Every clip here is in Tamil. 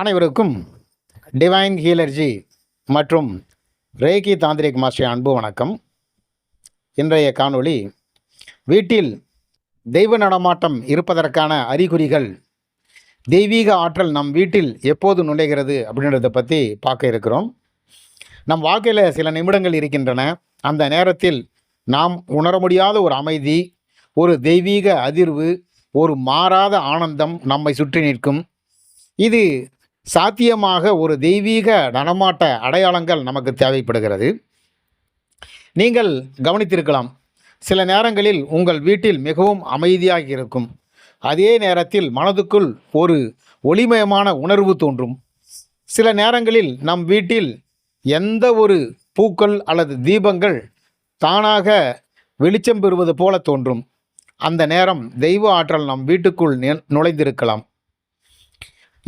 அனைவருக்கும் டிவைன் ஹீலர்ஜி மற்றும் ரேகி தாந்திரிக் மாஸ்டர் அன்பு வணக்கம். இன்றைய காணொளி வீட்டில் தெய்வ நடமாட்டம் இருப்பதற்கான அறிகுறிகள் தெய்வீக ஆற்றல் நம் வீட்டில் எப்போது நுழைகிறது அப்படின்றத பற்றி பார்க்க இருக்கிறோம். நம் வாழ்க்கையில் சில நிமிடங்கள் இருக்கின்றன. அந்த நேரத்தில் நாம் உணர முடியாத ஒரு அமைதி ஒரு தெய்வீக அதிர்வு ஒரு மாறாத ஆனந்தம் நம்மை சுற்றி நிற்கும். இது சாத்தியமாக ஒரு தெய்வீக நடமாட்ட அடையாளங்கள் நமக்கு தேவைப்படுகிறது. நீங்கள் கவனித்திருக்கலாம் சில நேரங்களில் உங்கள் வீட்டில் மிகவும் அமைதியாக இருக்கும். அதே நேரத்தில் மனதுக்குள் ஒரு ஒளிமயமான உணர்வு தோன்றும். சில நேரங்களில் நம் வீட்டில் எந்த ஒரு பூக்கள் அல்லது தீபங்கள் தானாக வெளிச்சம் பெறுவது போல தோன்றும். அந்த நேரம் தெய்வ ஆற்றல் நம் வீட்டுக்குள் நுழைந்திருக்கலாம்.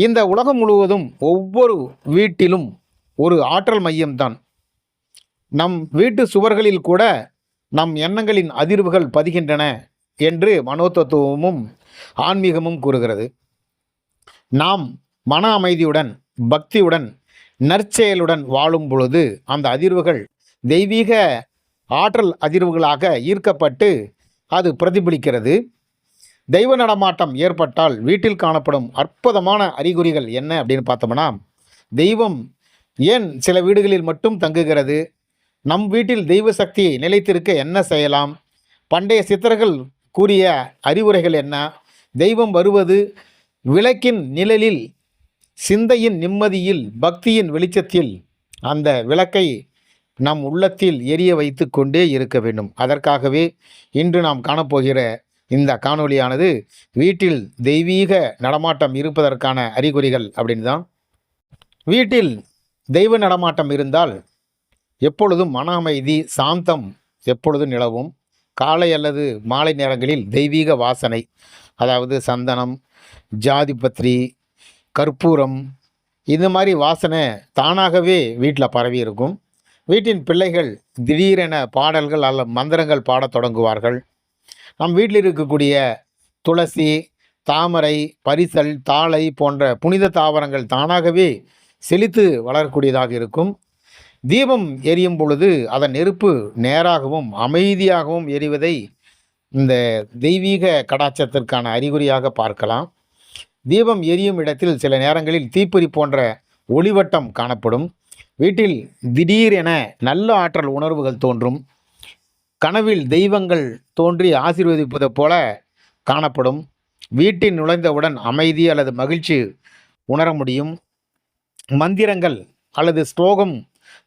இந்த உலகம் முழுவதும் ஒவ்வொரு வீட்டிலும் ஒரு ஆற்றல் மையம்தான். நம் வீட்டு சுவர்களில் கூட நம் எண்ணங்களின் அதிர்வுகள் பதிகின்றன என்று மனோதத்துவமும் ஆன்மீகமும் கூறுகிறது. நாம் மன அமைதியுடன் பக்தியுடன் நற்செயலுடன் வாழும் பொழுது அந்த அதிர்வுகள் தெய்வீக ஆற்றல் அதிர்வுகளாக ஈர்க்கப்பட்டு அது பிரதிபலிக்கிறது. தெய்வ நடமாட்டம் ஏற்பட்டால் வீட்டில் காணப்படும் அற்புதமான அறிகுறிகள் என்ன அப்படின்னு பார்த்தோம்னா தெய்வம் ஏன் சில வீடுகளில் மட்டும் தங்குகிறது? நம் வீட்டில் தெய்வ சக்தியை நிலைத்திருக்க என்ன செய்யலாம்? பண்டைய சித்தர்கள் கூறிய அறிவுரைகள் என்ன? தெய்வம் வருவது விளக்கின் நிழலில் சிந்தையின் நிம்மதியில் பக்தியின் வெளிச்சத்தில். அந்த விளக்கை நம் உள்ளத்தில் எரிய வைத்து கொண்டே இருக்க வேண்டும். அதற்காகவே இன்று நாம் காணப்போகிற இந்த காணொளியானது வீட்டில் தெய்வீக நடமாட்டம் இருப்பதற்கான அறிகுறிகள் அப்படின்னு தான் வீட்டில் தெய்வ நடமாட்டம் இருந்தால் எப்பொழுதும் மன அமைதி சாந்தம் எப்பொழுதும் நிலவும். காலை அல்லது மாலை நேரங்களில் தெய்வீக வாசனை அதாவது சந்தனம் ஜாதிபத்ரி கற்பூரம் இந்த மாதிரி வாசனை தானாகவே வீட்டில் பரவி இருக்கும். வீட்டின் பிள்ளைகள் திடீரென பாடல்கள் அல்ல மந்திரங்கள் பாடத் தொடங்குவார்கள். நம் வீட்டில் இருக்கக்கூடிய துளசி தாமரை பரிசல் தாளை போன்ற புனித தாவரங்கள் தானாகவே செழித்து வளரக்கூடியதாக இருக்கும். தீபம் எரியும் பொழுது அதன் நெருப்பு நேராகவும் அமைதியாகவும் எரிவதை இந்த தெய்வீக கடாச்சத்திற்கான அறிகுறியாக பார்க்கலாம். தீபம் எரியும் இடத்தில் சில நேரங்களில் தீப்பொறி போன்ற ஒளிவட்டம் காணப்படும். வீட்டில் திடீரென நல்ல ஆற்றல் உணர்வுகள் தோன்றும். கனவில் தெய்வங்கள் தோன்றி ஆசீர்வதிப்பது போல காணப்படும். வீட்டில் நுழைந்தவுடன் அமைதி அல்லது மகிழ்ச்சி உணர முடியும். மந்திரங்கள் அல்லது ஸ்லோகம்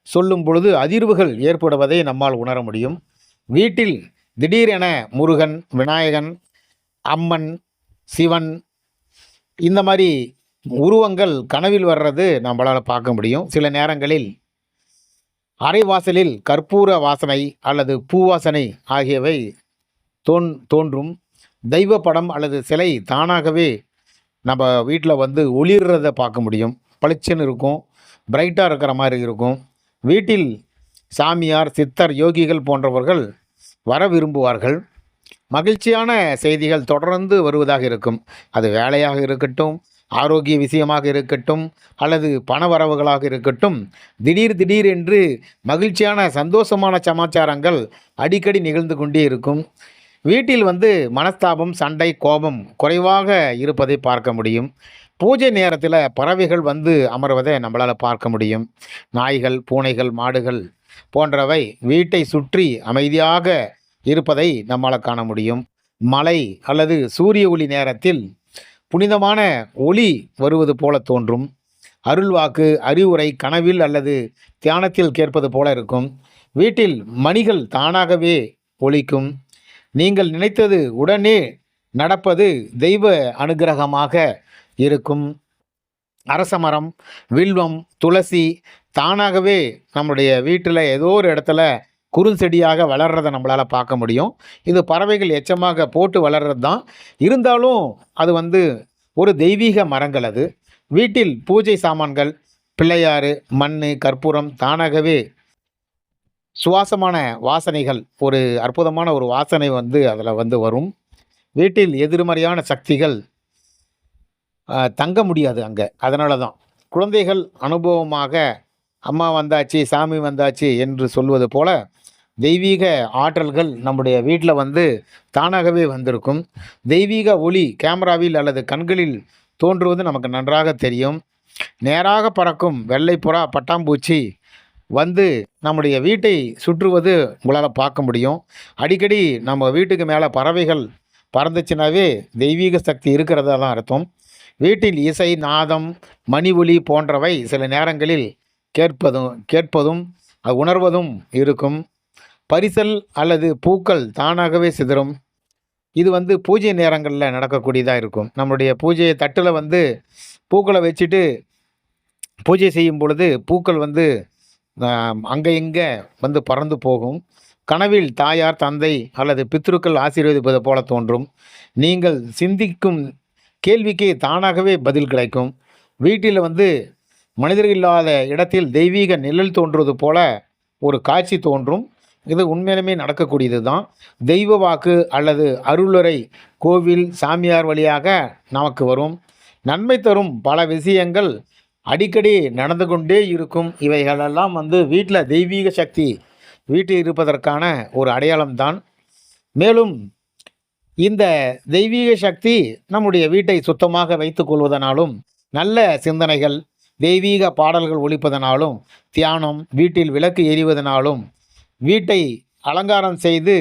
சொல்லும் பொழுது அதிர்வுகள் ஏற்படுவதை நம்மால் உணர முடியும். வீட்டில் திடீரென முருகன் விநாயகன் அம்மன் சிவன் இந்த மாதிரி உருவங்கள் கனவில் வர்றது நம்மளால் பார்க்க முடியும். சில நேரங்களில் அரைவாசலில் கற்பூர வாசனை அல்லது பூவாசனை ஆகியவை தோன் தோன்றும். தெய்வ படம் அல்லது சிலை தானாகவே நம்ம வீட்டில் வந்து ஒளிர்றத பார்க்க முடியும். பளிச்சுன்னு இருக்கும். பிரைட்டாக இருக்கிற மாதிரி இருக்கும். வீட்டில் சாமியார் சித்தர் யோகிகள் போன்றவர்கள் வர விரும்புவார்கள். மகிழ்ச்சியான செய்திகள் தொடர்ந்து வருவதாக இருக்கும். அது வேலையாக இருக்கட்டும் ஆரோக்கிய விஷயமாக இருக்கட்டும் அல்லது பண வரவுகளாக இருக்கட்டும் திடீர் திடீர் என்று மகிழ்ச்சியான சந்தோஷமான சமாச்சாரங்கள் அடிக்கடி நிகழ்ந்து கொண்டே இருக்கும். வீட்டில் வந்து மனஸ்தாபம் சண்டை கோபம் குறைவாக இருப்பதை பார்க்க முடியும். பூஜை நேரத்தில் பறவைகள் வந்து அமர்வதை நம்மளால் பார்க்க முடியும். நாய்கள் பூனைகள் மாடுகள் போன்றவை வீட்டை சுற்றி அமைதியாக இருப்பதை நம்மால் காண முடியும். மழை அல்லது சூரிய ஒளி நேரத்தில் புனிதமான ஒளி வருவது போல தோன்றும். அருள்வாக்கு அறிவுரை கனவில் அல்லது தியானத்தில் கேட்பது போல இருக்கும். வீட்டில் மணிகள் தானாகவே ஒழிக்கும் நீங்கள் நினைத்தது உடனே நடப்பது தெய்வ அனுகிரகமாக இருக்கும். அரசமரம் வில்வம் துளசி தானாகவே நம்முடைய வீட்டில் ஏதோ ஒரு இடத்துல குறுஞ்செடியாக வளர்றதை நம்மளால் பார்க்க முடியும். இது பறவைகள் எச்சமாக போட்டு வளர்றது தான் இருந்தாலும் அது வந்து ஒரு தெய்வீக மரங்கள் அது. வீட்டில் பூஜை சாமான்கள் பிள்ளையாறு மண் கற்பூரம் தானாகவே சுவாசமான வாசனைகள் ஒரு அற்புதமான ஒரு வாசனை வந்து அதில் வந்து வரும். வீட்டில் எதிர்மறையான சக்திகள் தங்க முடியாது அங்கே. அதனால தான் குழந்தைகள் அனுபவமாக அம்மா வந்தாச்சு சாமி வந்தாச்சு என்று சொல்வது போல தெய்வீக ஆற்றல்கள் நம்முடைய வீட்டில் வந்து தானாகவே வந்திருக்கும். தெய்வீக ஒளி கேமராவில் அல்லது கண்களில் தோன்றுவது நமக்கு நன்றாக தெரியும். நேராக பறக்கும் வெள்ளைப்புறா பட்டாம்பூச்சி வந்து நம்முடைய வீட்டை சுற்றுவது உங்களால் பார்க்க முடியும். அடிக்கடி நம்ம வீட்டுக்கு மேலே பறவைகள் பறந்துச்சுனாவே தெய்வீக சக்தி இருக்கிறதா தான் அர்த்தம். வீட்டில் இசை நாதம் மணி ஒலி போன்றவை சில நேரங்களில் கேட்பதும் கேட்பதும் அது உணர்வதும் இருக்கும். பரிசல் அல்லது பூக்கள் தானாகவே சிதறும். இது வந்து பூஜை நேரங்களில் நடக்கக்கூடியதாக இருக்கும். நம்மளுடைய பூஜை தட்டில் வந்து பூக்களை வச்சுட்டு பூஜை செய்யும் பொழுது பூக்கள் வந்து அங்கே இங்கே வந்து பறந்து போகும். கனவில் தாயார் தந்தை அல்லது பித்ருக்கள் ஆசீர்வதிப்பது போல தோன்றும். நீங்கள் சிந்திக்கும் கேள்விக்கு தானாகவே பதில் கிடைக்கும். வீட்டில் வந்து மனிதர்கள் இல்லாத இடத்தில் தெய்வீக நிழல் தோன்றுவது போல ஒரு காட்சி தோன்றும். இது உண்மையிலுமே நடக்கக்கூடியது தான் தெய்வ வாக்கு அல்லது அருளுரை கோவில் சாமியார் வழியாக நமக்கு வரும். நன்மை தரும் பல விஷயங்கள் அடிக்கடி நடந்து கொண்டே இருக்கும். இவைகளெல்லாம் வந்து வீட்டில் தெய்வீக சக்தி வீட்டில் இருப்பதற்கான ஒரு அடையாளம்தான். மேலும் இந்த தெய்வீக சக்தி நம்முடைய வீட்டை சுத்தமாக வைத்து கொள்வதனாலும் நல்ல சிந்தனைகள் தெய்வீக பாடல்கள் ஒழிப்பதனாலும் தியானம் வீட்டில் விளக்கு எரிவதனாலும் வீட்டை அலங்காரம் செய்து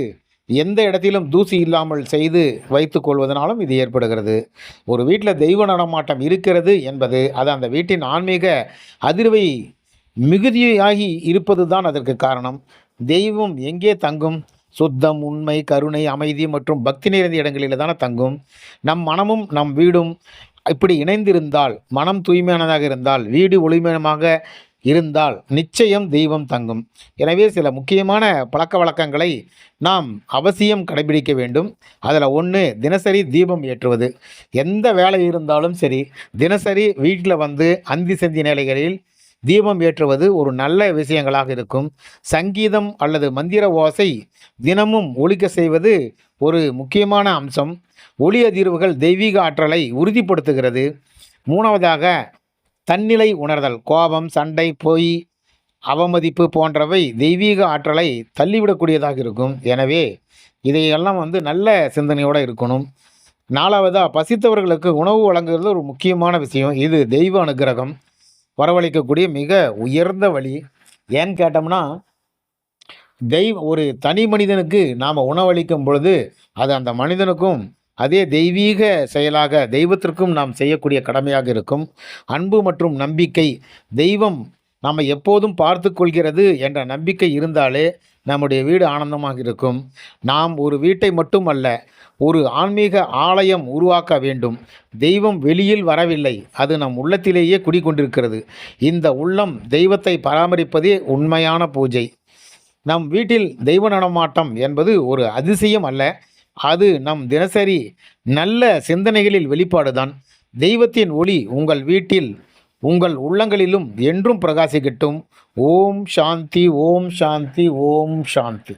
எந்த இடத்திலும் தூசி இல்லாமல் செய்து வைத்து கொள்வதனாலும் இது ஏற்படுகிறது. ஒரு வீட்டில் தெய்வ நடமாட்டம் இருக்கிறது என்பது அது அந்த வீட்டின் ஆன்மீக அதிர்வை மிகுதியாகி இருப்பது தான் அதற்கு காரணம். தெய்வம் எங்கே தங்கும்? சுத்தம் உண்மை கருணை அமைதி மற்றும் பக்தி நிறைந்த இடங்களில் தானே தங்கும். நம் மனமும் நம் வீடும் இப்படி இணைந்திருந்தால் மனம் தூய்மையானதாக இருந்தால் வீடு ஒளிமயமாக இருந்தால் நிச்சயம் தெய்வம் தங்கும். எனவே சில முக்கியமான பழக்க வழக்கங்களை நாம் அவசியம் கடைபிடிக்க வேண்டும். அதில் ஒன்று தினசரி தீபம் ஏற்றுவது. எந்த வேலை இருந்தாலும் சரி தினசரி வீட்டில் வந்து அந்தி சந்தி நிலைகளில் தீபம் ஏற்றுவது ஒரு நல்ல விஷயங்களாக இருக்கும். சங்கீதம் அல்லது மந்திர ஓசை தினமும் ஒழிக்க செய்வது ஒரு முக்கியமான அம்சம். ஒளி அதிர்வுகள் தெய்வீக ஆற்றலை உறுதிப்படுத்துகிறது. மூணாவதாக தன்னிலை உணர்தல் கோபம் சண்டை பொய் அவமதிப்பு போன்றவை தெய்வீக ஆற்றலை தள்ளிவிடக்கூடியதாக இருக்கும். எனவே இதையெல்லாம் வந்து நல்ல சிந்தனையோடு இருக்கணும். நாலாவதாக பசித்தவர்களுக்கு உணவு வழங்குறது ஒரு முக்கியமான விஷயம். இது தெய்வ அனுக்கிரகம் வரவழைக்கக்கூடிய மிக உயர்ந்த வழி. ஏன்னு கேட்டோம்னா தெய்வ ஒரு தனி மனிதனுக்கு நாம் உணவளிக்கும் பொழுது அது அந்த மனிதனுக்கும் அதே தெய்வீக செயலாக தெய்வத்திற்கும் நாம் செய்யக்கூடிய கடமையாக இருக்கும். அன்பு மற்றும் நம்பிக்கை தெய்வம் நாம் எப்போதும் பார்த்து கொள்கிறது என்ற நம்பிக்கை இருந்தாலே நம்முடைய வீடு ஆனந்தமாக இருக்கும். நாம் ஒரு வீட்டை மட்டுமல்ல ஒரு ஆன்மீக ஆலயம் உருவாக்க வேண்டும். தெய்வம் வெளியில் வரவில்லை அது நம் உள்ளத்திலேயே குடிகொண்டிருக்கிறது. இந்த உள்ளம் தெய்வத்தை பராமரிப்பதே உண்மையான பூஜை. நம் வீட்டில் தெய்வ நடமாட்டம் என்பது ஒரு அதிசயம் அல்ல. அது நம் தினசரி நல்ல சிந்தனைகளில் வெளிப்பாடுதான். தெய்வத்தின் ஒளி உங்கள் வீட்டில் உங்கள் உள்ளங்களிலும் என்றும் பிரகாசிக்கட்டும். ஓம் சாந்தி ஓம் சாந்தி ஓம் சாந்தி.